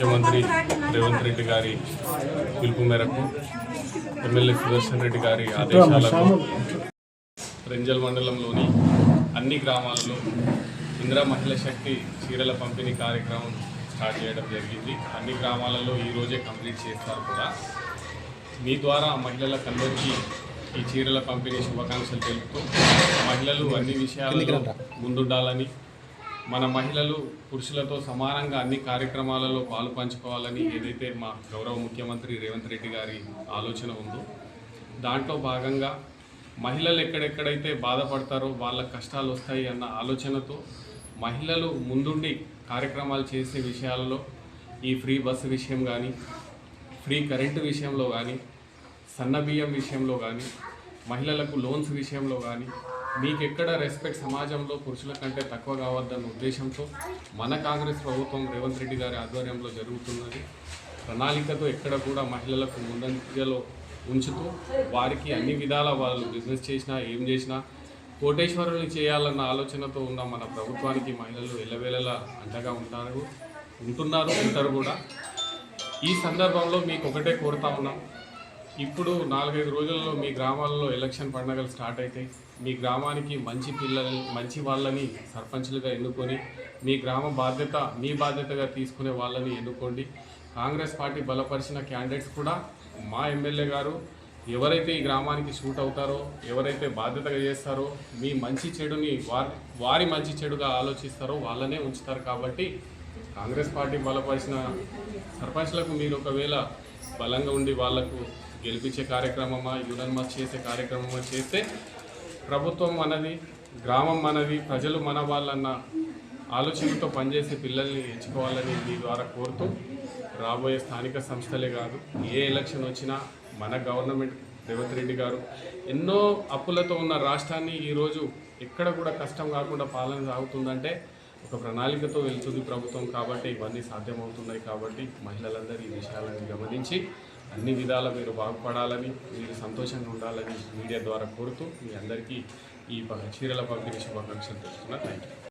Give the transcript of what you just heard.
ముఖ్యమంత్రి రేవంత్ రెడ్డి గారి పిలుపు మేరకు ఎమ్మెల్యే సుదర్శన్ రెడ్డి గారి ఆదేశాలకు రెంజల్ మండలంలోని అన్ని గ్రామాలలో ఇందిరా మహిళా శక్తి చీరల పంపిణీ కార్యక్రమం స్టార్ట్ చేయడం జరిగింది. అన్ని గ్రామాలలో ఈ రోజే కంప్లీట్ చేస్తారు కూడా. మీ ద్వారా మహిళలకందరికీ ఈ చీరల పంపిణీ శుభాకాంక్షలు తెలుపుతూ మహిళలు అన్ని విషయాలలో ముందుండాలని మన మహిళలు పురుషులతో సమానంగా అన్ని కార్యక్రమాలలో పాలు పంచుకోవాలని ఏదైతే మా గౌరవ ముఖ్యమంత్రి రేవంత్ రెడ్డి గారి ఆలోచన ఉందో దాంట్లో భాగంగా మహిళలు ఎక్కడెక్కడైతే బాధపడతారో వాళ్ళ కష్టాలు వస్తాయి అన్న ఆలోచనతో మహిళలు ముందుండి కార్యక్రమాలు చేసే విషయాలలో ఈ ఫ్రీ బస్సు విషయం కానీ ఫ్రీ కరెంటు విషయంలో కానీ సన్న బియ్యం విషయంలో కానీ మహిళలకు లోన్స్ విషయంలో కానీ మీకు ఎక్కడ రెస్పెక్ట్ సమాజంలో పురుషుల కంటే తక్కువ కావద్దన్న ఉద్దేశంతో మన కాంగ్రెస్ ప్రభుత్వం రేవంత్ రెడ్డి గారి ఆధ్వర్యంలో జరుగుతున్నది. ప్రణాళికతో ఎక్కడ కూడా మహిళలకు ముందంజలో ఉంచుతూ వారికి అన్ని విధాల వాళ్ళు బిజినెస్ చేసినా ఏం చేసినా కోటేశ్వరుని చేయాలన్న ఆలోచనతో ఉన్న మన ప్రభుత్వానికి మహిళలు ఎల్లవేళలా అండగా ఉంటారు ఉంటున్నారు ఉంటారు కూడా. ఈ సందర్భంలో మీకు ఒకటే కోరుతా ఉన్నాం. ఇప్పుడు నాలుగైదు రోజుల్లో మీ గ్రామాల్లో ఎలక్షన్ పండుగలు స్టార్ట్ అవుతాయి మీ గ్రామానికి మంచి పిల్లల్ని మంచి వాళ్ళని సర్పంచ్లుగా ఎన్నుకొని మీ గ్రామ బాధ్యత మీ బాధ్యతగా తీసుకునే వాళ్ళని ఎన్నుకోండి. కాంగ్రెస్ పార్టీ బలపరిచిన క్యాండిడేట్స్ కూడా మా ఎమ్మెల్యే గారు ఎవరైతే ఈ గ్రామానికి షూట్ అవుతారో ఎవరైతే బాధ్యతగా చేస్తారో మీ మంచి చెడుని వారి వారి మంచి చెడుగా ఆలోచిస్తారో వాళ్ళనే ఉంచుతారు కాబట్టి కాంగ్రెస్ పార్టీ బలపరిచిన సర్పంచ్లకు మీరు ఒకవేళ బలంగా ఉండి వాళ్ళకు గెలిపించే కార్యక్రమమా యునన్మస్ చేసే కార్యక్రమమా చేస్తే ప్రభుత్వం మనది గ్రామం మనది ప్రజలు మన వాళ్ళన్న ఆలోచనతో పనిచేసే పిల్లల్ని ఎంచుకోవాలని మీ ద్వారా కోరుతూ రాబోయే స్థానిక సంస్థలే కాదు ఏ ఎలక్షన్ వచ్చినా మన గవర్నమెంట్ రేవంత్ రెడ్డి గారు ఎన్నో అప్పులతో ఉన్న రాష్ట్రాన్ని ఈరోజు ఎక్కడ కూడా కష్టం కాకుండా పాలన సాగుతుందంటే ఒక ప్రణాళికతో వెళ్తుంది ప్రభుత్వం కాబట్టి ఇవన్నీ సాధ్యమవుతున్నాయి కాబట్టి మహిళలందరూ ఈ విషయాలను గమనించి అన్ని విధాల మీరు బాగుపడాలని మీరు సంతోషంగా ఉండాలని మీడియా ద్వారా కోరుతూ మీ అందరికీ ఈ చీరల పంపిణీ శుభాకాంక్షలు తెలుస్తున్నా థ్యాంక్ యూ